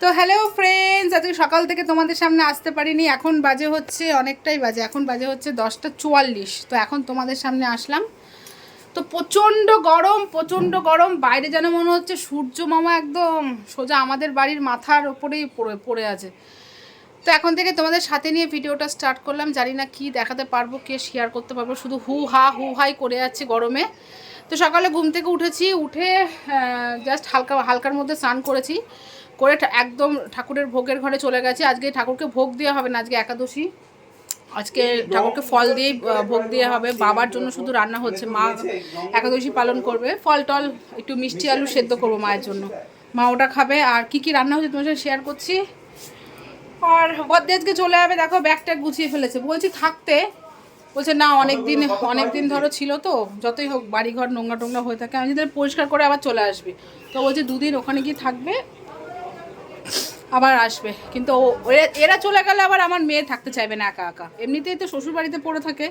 তো hello friends আজকে সকাল থেকে তোমাদের সামনে আসতে পারিনি, এখন বাজে হচ্ছে অনেকটাই বাজে, এখন বাজে হচ্ছে দশটা চুয়াল্লিশ, তো এখন তোমাদের সামনে আসলাম। তো প্রচণ্ড গরম প্রচণ্ড গরম, বাইরে যেন মনে হচ্ছে সূর্য মামা একদম সোজা আমাদের বাড়ির মাথার ওপরেই পড়ে পড়ে আছে। তো এখন থেকে তোমাদের সাথে নিয়ে ভিডিওটা স্টার্ট করলাম, জানি না কি দেখাতে পারব, কে শেয়ার করতে পারব, শুধু হু হা, হু হাই করে যাচ্ছে গরমে। তো সকালে ঘুম থেকে উঠেছি, উঠে জাস্ট হালকা, হালকার মধ্যে স্নান করেছি। করে একদম ঠাকুরের ভোগের ঘরে চলে গেছে। আজকে ঠাকুরকে ভোগ দেওয়া হবে না, আজকে একাদশী। আজকে ঠাকুরকে ফল দিয়ে ভোগ দেওয়া হবে। বাবার জন্য শুধু রান্না হচ্ছে। মা একাদশী পালন করবে। ফল টল, একটু মিষ্টি আলু সেদ্ধ করব মায়ের জন্য। মা ওটা খাবে। আর কি কি রান্না হচ্ছে তোমার সাথে শেয়ার করছি? আর বদ্দি আজকে চলে যাবে। দেখো ব্যাগটা গুছিয়ে ফেলেছে। বলছি, থাকতে। বলছে, না অনেক দিন অনেক দিন ধরো ছিল তো। যতই হোক, বাড়িঘর নোংরা টোংরা হয়ে থাকে। আমি যদি পরিষ্কার করে আবার চলে আসবে। তো বলছে, দুদিন ওখানে গিয়ে থাকবে। আবার আসবে। কিন্তু এরা- চলে গেলে আবার আমার মেয়ে থাকতে চাইবে না একা একা। এমনিতেই তো শ্বশুর বাড়িতে পড়ে থাকে,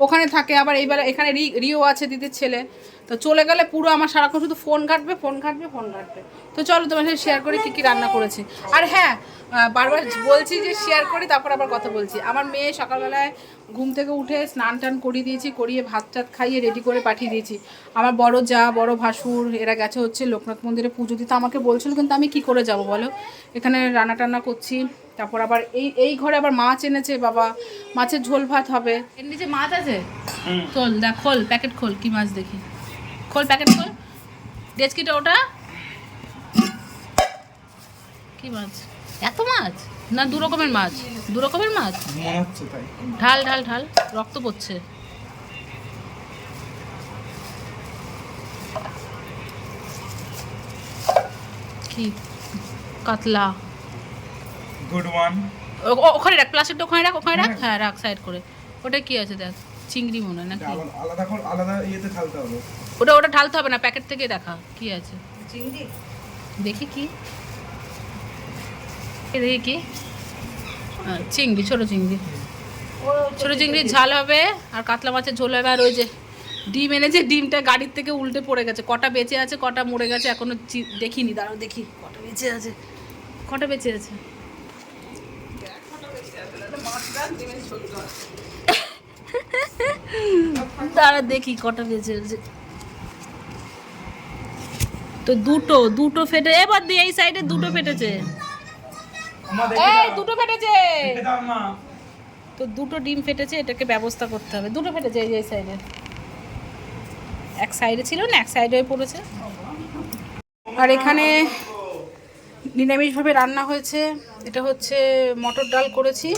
ওখানে থাকে, আবার এইবার এখানে রিও আছে দিদির ছেলে। তো চলে গেলে পুরো আমার সারাক্ষণ শুধু ফোন ঘাটবে ফোন ঘাটবে ফোন ঘাটবে। তো চলো তোমার সাথে শেয়ার করি কী কী রান্না করেছি। আর হ্যাঁ বারবার বলছি যে শেয়ার করি, তারপর আবার কথা বলছি। আমার মেয়ে সকালবেলায় ঘুম থেকে উঠে স্নান টান করিয়ে দিয়েছি করিয়ে ভাত টাত খাইয়ে রেডি করে পাঠিয়ে দিয়েছি। আমার বড় যা বড় ভাসুর এরা গেছে হচ্ছে লোকনাথ মন্দিরে পুজো দিতে। আমাকে বলছিল কিন্তু আমি কি করে যাব বলো? এখানে রান্না টান্না করছি তারপর আবার এই এই ঘরে আবার মাছ এনেছে বাবা। মাছের ঝোল ভাত হবে। এর নিচে মাছ আছে? চল দেখ খোল প্যাকেট খোল কি মাছ দেখি। খোল প্যাকেট খোল। ডেচকিটা ওটা? কি মাছ? এত মাছ? না দু রকমের মাছ। দু রকমের মাছ? মনে হচ্ছে তাই। ঢাল ঢাল ঢাল। রক্ত পড়ছে। কি কাতলা। গুড ওয়ান ওখানে রাখ প্লাস্টিকটা ওখানে রাখ ওখানে রাখ? হ্যাঁ। রাখ সাইড করে। ওটা কি আছে দেখ? চিংড়ি মনে হয় নাকি? আলাদা করে আলাদা ইয়েতে ঢালতে হবে। ওটা ওটা ঢালতে হবে না প্যাকেট থেকে দেখা। কি আছে? চিংড়ি? দেখি কি। দেখি কি? চিংড়ি, ছোট চিংড়ি। ছোট চিংড়ির ঝাল হবে, আর কাতলা মাছের ঝোল হবে, আর ওই যে ডিম এনেছে, ডিমটা গাড়ির থেকে উল্টে পড়ে গেছে। কটা বেঁচে আছে, কটা মরে গেছে, এখনও দেখিনি, দাঁড়াও দেখি, কটা বেঁচে আছে, কটা বেঁচে আছে? দাঁড়া দেখি, কটা বেঁচে আছে। তো দুটো দুটো ফেটে, এবার দিয়ে এই সাইডে দুটো ফেটেছে। এই দুটো ফেটেছে। তো দুটো ডিম ফেটেছে এটাকে ব্যবস্থা করতে হবে। দুটো ফেটেছে এই যে সাইডে এক সাইডে ছিল না এক সাইডে পড়েছে। আর এখানে নিরামিষভাবে রান্না হয়েছে। এটা হচ্ছে মটর ডাল করেছি।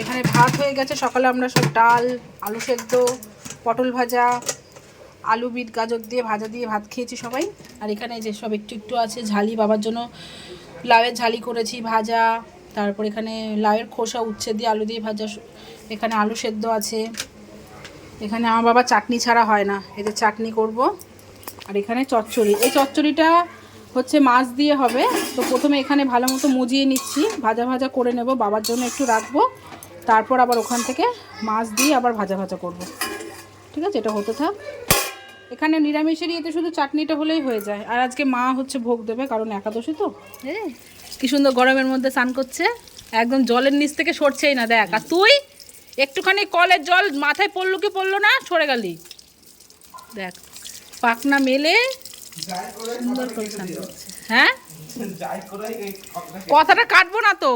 এখানে ভাত হয়ে গেছে। সকালে আমরা সব ডাল আলু সেদ্ধ পটল ভাজা আলু বিট গাজর দিয়ে ভাজা দিয়ে ভাত খেয়েছি সবাই। আর এখানে যে সব একটু একটু আছে ঝালি বাবার জন্য লাউয়ের ঝালি করেছি, ভাজা, তারপর এখানে লাউয়ের খোসা উচ্ছে দিয়ে আলু দিয়ে ভাজা, এখানে আলু সেদ্ধ আছে। এখানে আমার বাবা চাটনি ছাড়া হয় না এতে চাটনি করব। আর এখানে চচ্চড়ি, এই চচ্চড়িটা হচ্ছে মাছ দিয়ে হবে। তো প্রথমে এখানে ভালো মতো মুজিয়ে নিচ্ছি, ভাজা ভাজা করে নেব, বাবার জন্য একটু রাখব। তারপর আবার ওখান থেকে মাছ দিয়ে আবার ভাজা ভাজা করব। ঠিক আছে, এটা হতে থাক। এখানে নিরামিষের ইয়েতে শুধু চাটনিটা হলেই হয়ে যায়। আর আজকে মা হচ্ছে ভোগ দেবে কারণ একাদশী তো। হ্যাঁ। কি সুন্দর গরমের মধ্যে স্নান করছে। একদম জলের নিচ থেকে সরছেই না দেখ। আর তুই একটুখানি কলের জল মাথায় পড়ল কি পড়ল না সরে গেলি। দেখ পাকনা মেলে সুন্দর করে স্নান করছে। হ্যাঁ? কথাটা কাটবো না তো।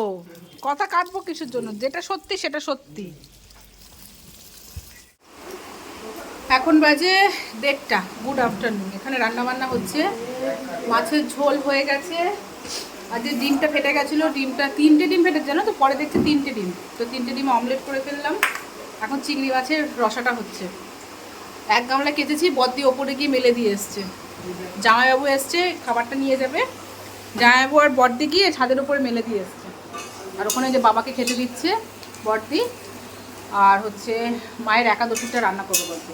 কথা কাটবো কিসের জন্য? যেটা সত্যি সেটা সত্যি। এখন বাজে দেড়টা গুড আফটারনুন এখানে রান্না বান্না হচ্ছে। মাছের ঝোল হয়ে গেছে। আর যে ডিমটা ফেটে গেছিল, ডিমটা, তিনটে ডিম ফেটে জানো তো? পরে দেখছি তিনটে ডিম। তো তিনটে ডিম অমলেট করে ফেললাম। এখন চিংড়ি মাছের রসাটা হচ্ছে। এক গামলা কেটেছি বদ্দি ওপরে গিয়ে মেলে দিয়ে এসছে। জামাইবাবু এসছে, খাবারটা নিয়ে যাবে। জামাইবাবু আর বর্দি গিয়ে ছাদের উপরে মেলে দিয়ে এসছে। আর ওখানে যে বাবাকে খেতে দিচ্ছে বর্দি আর হচ্ছে মায়ের একাদশীটা রান্না করব বলতে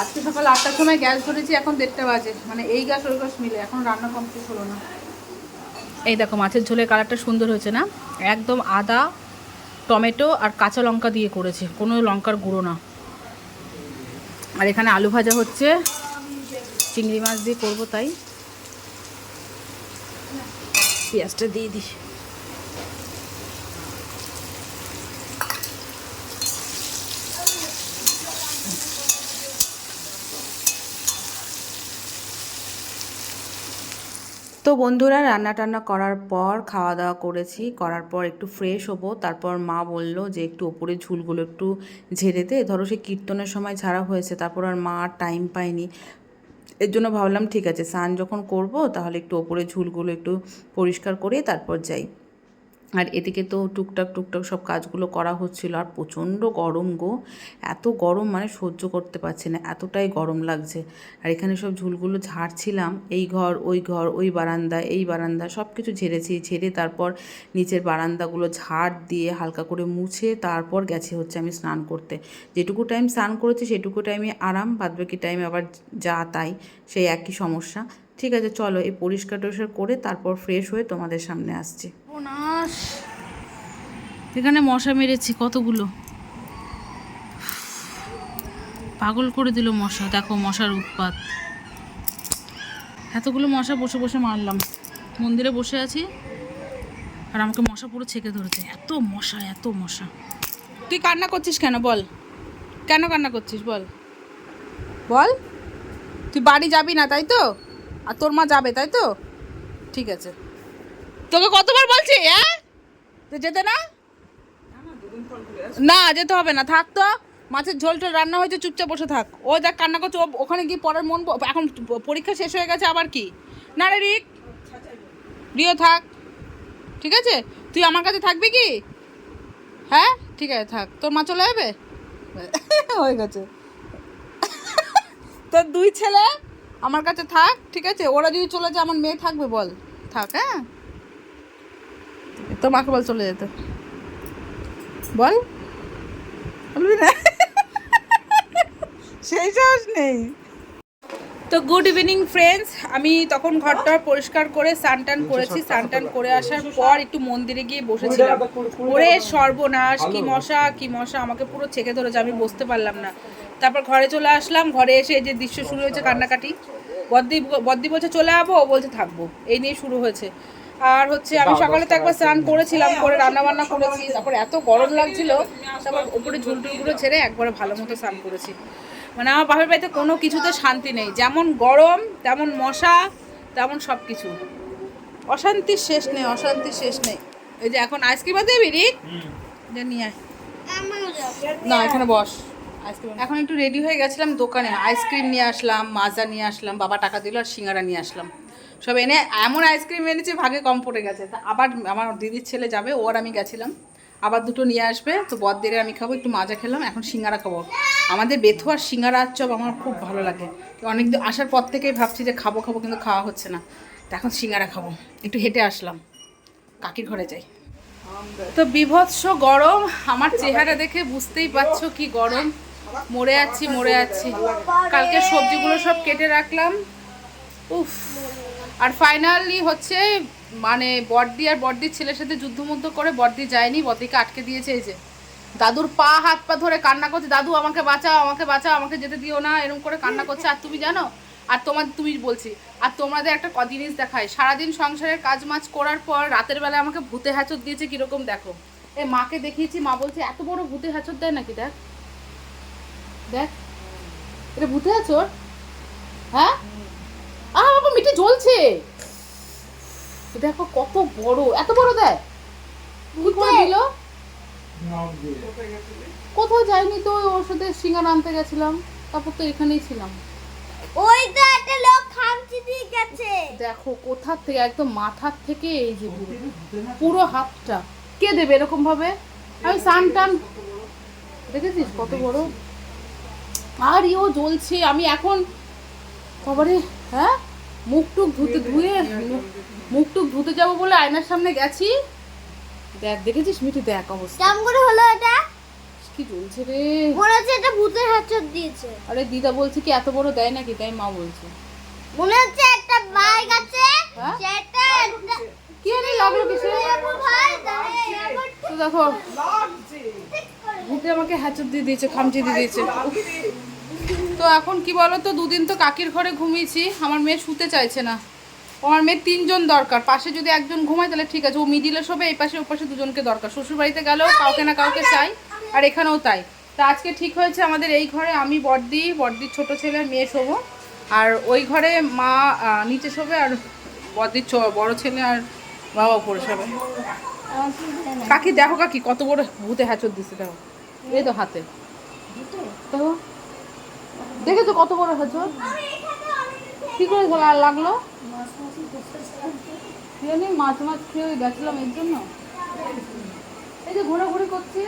আজকে সকাল আটটার সময় গ্যাস ধরেছি, এখন দেড়টা বাজে। মানে এই গ্যাস, ওই গ্যাস মিলে, এখন রান্না কমপ্লিট হলো না। এই দেখো, মাছের ঝোলের কালারটা সুন্দর হয়েছে না? একদম আদা, টমেটো আর কাঁচা লঙ্কা দিয়ে করেছে, কোনো লঙ্কার গুঁড়ো না। আর এখানে আলু ভাজা হচ্ছে, চিংড়ি মাছ দিয়ে করব তাই। পেঁয়াজটা দিয়ে দিই। তো বন্ধুরা রান্না টান্না করার পর খাওয়া দাওয়া করেছি। করার পর একটু ফ্রেশ হব। তারপর মা বলল যে একটু ওপরে ঝুলগুলো একটু ঝেড়ে দে। ধরো সে কীর্তনের সময় ছাড়া হয়েছে, তারপর আর মা আর টাইম পায়নি। এর জন্য ভাবলাম, ঠিক আছে, স্নান যখন করব, তাহলে একটু ওপরে ঝুলগুলো একটু পরিষ্কার করে তারপর যাই। আর এদিকে তো টুকটাক টুকটাক সব কাজগুলো করা হচ্ছিল। আর প্রচণ্ড গরম গো। এত গরম মানে সহ্য করতে পারছি না, এতটাই গরম লাগছে। আর এখানে সব ঝুলগুলো ঝাড়ছিলাম, এই ঘর, ওই ঘর, ওই বারান্দা, এই বারান্দা, সব কিছু ঝেড়েছি, ঝেড়ে তারপর নিচের বারান্দাগুলো ঝাড় দিয়ে হালকা করে মুছে তারপর গেছে হচ্ছে আমি স্নান করতে। যেটুকু টাইম স্নান করেছি, সেটুকু টাইমে আরাম, বাদবাকি টাইমে আবার যা, তাই, সেই একই সমস্যা। ঠিক আছে, চলো এই পরিষ্কার টরিষ্কার করে তারপর ফ্রেশ হয়ে তোমাদের সামনে আসছি। এখানে মশা মেরেছি, কতগুলো? পাগল করে দিল মশা, দেখো মশার উৎপাত। এতগুলো মশা বসে বসে মারলাম। মন্দিরে বসে আছি, আর আমাকে মশা পুরো ছেঁকে ধরেছে। এত মশা এত মশা। তুই কান্না করছিস কেন? বল। কেন কান্না করছিস? বল। বল। তুই বাড়ি যাবি না, তাই তো? আর তোর মা যাবে, তাই তো? ঠিক আছে। তোকে কতবার বলছি হ্যাঁ তুই যেতে না? না, যেতে হবে না, থাক তো। মাছের ঝোল টোল রান্না হয়েছে, চুপচাপ বসে থাক। ও দেখ, কান্না করছে ওখানে গিয়ে পড়ার মন এখন পরীক্ষা শেষ হয়ে গেছে, আবার কি? না রে রিক। রিও থাক। ঠিক আছে? তুই আমার কাছে থাকবি কি? হ্যাঁ? ঠিক আছে, থাক। তোর মা চলে যাবে? হয়ে গেছে। তোর দুই ছেলে? আমার কাছে থাক ঠিক আছে? ওরা যদি চলে যায় আমার মেয়ে থাকবে বল। থাক হ্যাঁ? তোর মাকে বল চলে যেতে। বল। বলবি না? সেই সাহস নেই। তো গুড ইভিনিং ফ্রেন্ডস আমি তখন ঘরটা পরিষ্কার করে স্নান করেছি। স্নান করে আসার পর একটু মন্দিরে গিয়ে বসেছিলাম। ওরে সর্বনাশ কি মশা কি মশা আমাকে পুরো ছেঁকে ধরেছে আমি বসতে পারলাম না। তারপর ঘরে চলে আসলাম ঘরে এসে যে দৃশ্য শুরু হয়েছে কান্নাকাটি। বদ্দি বদ্দি বলছে চলে যাব ও বলছে থাকব। এই নিয়ে শুরু হয়েছে। আর হচ্ছে আমি সকালে তো একবার স্নান করেছিলাম করে রান্না বান্না করেছি তারপর এত গরম লাগছিল তারপর উপরে ঝুলটুলগুলো ছেড়ে একবারে ভালো মতো স্নান করেছি। মানে আমার বাপের বাড়িতে কোনো কিছুতে শান্তি নেই। যেমন গরম তেমন মশা তেমন সব কিছু অশান্তির শেষ নেই অশান্তির শেষ নেই। এই যে এখন আইসক্রিম আছে বিরিক যে নিয়ে আয়। না এখানে বস। আইসক্রিম এখন একটু রেডি হয়ে গেছিলাম দোকানে। আইসক্রিম নিয়ে আসলাম মাজা নিয়ে আসলাম বাবা টাকা দিল আর সিঙ্গারা নিয়ে আসলাম। সব এনে এমন আইসক্রিম এনেছে ভাগে কম পড়ে গেছে। তা আবার আমার দিদির ছেলে যাবে ওর আমি গেছিলাম। আবার দুটো নিয়ে আসবে তো বদ্দিরে আমি খাব একটু মাজা খেলাম এখন সিঙ্গারা খাব। আমাদের বেথু আর সিঙ্গারা চপ আমার খুব ভালো লাগে। অনেক দিন আসার পর থেকেই ভাবছি যে খাব খাব কিন্তু খাওয়া হচ্ছে না। তো এখন সিঙ্গারা খাব। একটু হেঁটে আসলাম। কাকির ঘরে যাই। তো বিভৎস গরম। আমার চেহারা দেখে বুঝতেই পারছ কি গরম। মরে যাচ্ছি মরে যাচ্ছি কালকে সবজিগুলো সব কেটে রাখলাম। উফ। আর ফাইনালি হচ্ছে মানে বড়দি আর বড়দির ছেলের সাথে যুদ্ধমুদ্ধ করে বড়দি যায়নি বড়দিকে আটকে দিয়েছে এই যে। দাদুর পা, হাত, পা ধরে কান্না করছে, দাদু, আমাকে বাঁচাও আমাকে বাঁচাও, আমাকে যেতে দিও না। এরকম করে কান্না করছে। আর তুমি জানো, আর তোমার, তুমি বলছি, আর তোমাদের একটা জিনিস দেখায়। সারাদিন সংসারের কাজ মাজ করার পর রাতের বেলা আমাকে ভূতে হ্যাচর দিয়েছে কীরকম দেখো। এ মাকে দেখিয়েছি, মা বলছে, এত বড় ভূতে হ্যাচর দেয় নাকি দেখ? দেখ। এটা ভূতে হ্যাচর হ্যাঁ? আহ বাবা মিঠে জ্বলছে। দেখো কত বড়। এত বড় দেয় কি করে দিল? কোথাও যাইনি তো ওর সাথে সিঙ্গার আনতে গেছিলাম। তারপর তো এখানেই ছিলাম। ওইটা একটা লোক খামচি দিয়ে গেছে। দেখো কোথার থেকে একদম মাথার থেকে এই যে পুরো পুরো হাতটা। কে দেবে এরকম ভাবে আমি সান টান দেখেছিস কত বড়? আর ইও জ্বলছে আমি এখন বাবারে হ্যাঁ? মুখ টুক ধুতে ধুয়ে মুখ টুক ধুতে যাব বলে আয়নার সামনে গেছি। দেখ দেখেছিস মিঠি? দেখ অবস্থা। কেমন করে হলো এটা? কি জ্বলছে রে? মনে হচ্ছে এটা ভূতের হাতছর দিয়েছে। আরে দিদা বলছে কি এত বড় দেয় নাকি? তাই মা বলছে। মনে হচ্ছে একটা বাইক আছে। হ্যাঁ? সেটা কি জানি লাগল দাঁড়িয়ে তো দেখো। ভূতে আমাকে হ্যাচর দিয়ে দিয়েছে, খামচি দিয়ে দিয়েছে। তো এখন কি বলো তো দুদিন তো কাকির ঘরে ঘুমিয়েছি, আমার মেয়ে শুতে চাইছে না। আমার মেয়ের তিনজন দরকার, পাশে যদি একজন ঘুমায় তাহলে ঠিক আছে, ও মিডিলে শোবে, এই পাশে ও পাশে দুজনকে দরকার। শ্বশুর বাড়িতে গেলেও কাউকে না কাউকে চাই, আর এখানেও তাই। তা আজকে ঠিক হয়েছে আমাদের এই ঘরে, আমি বড়দি বড়দির ছোট ছেলে, মেয়ে শোবো। আর ওই ঘরে মা নিচে শোবে, আর বড়দির ছ- বড় ছেলে আর বাবা উপরে শোবে। কাকি, দেখো কাকি, কত বড় ভূতে হ্যাচর দিচ্ছে দেখো। এই তো হাতে। দেখেছ কত বড় হ্যাচর কি করে লাগল? মাছ মাছ খেয়ে গেছিলাম এর জন্য। এই যে ঘোরাঘুরি করছি।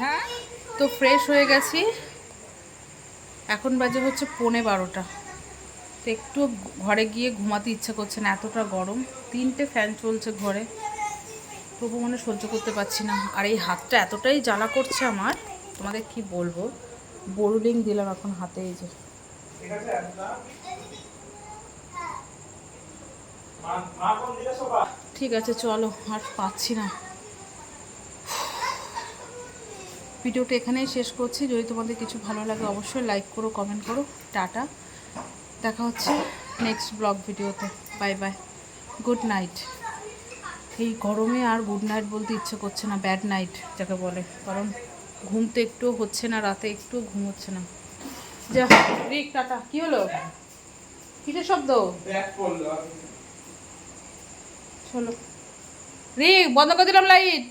হ্যাঁ তো ফ্রেশ হয়ে গেছি। এখন বাজে হচ্ছে পৌনে বারোটা। তো একটু ঘরে গিয়ে ঘুমাতে ইচ্ছা করছে না, এতটা গরম। তিনটে ফ্যান চলছে ঘরে। তবু মানে সহ্য করতে পারছি না। আর এই হাতটা এতটাই জ্বালা করছে আমার, তোমাদের কি বলব? বোরুলিং দিলাম এখন হাতে এই যে। ঠিক আছে, চলো, আর পাচ্ছি না। ভিডিওটা এখানেই শেষ করছি। যদি তোমাদের কিছু ভালো লাগে অবশ্যই লাইক করো কমেন্ট করো। টাটা। দেখা হচ্ছে নেক্সট ব্লগ ভিডিওতে। Bye bye good night. এই গরমে আর গুড নাইট বলতে ইচ্ছে করছে না ব্যাড নাইট যাকে বলে। কারণ ঘুম তো একটু হচ্ছে না রাতে একটু ঘুম হচ্ছে না। যা রিক টাটা। কি হলো? কিসের শব্দ? চলো। রিক বন্ধ করে দিলাম লাইট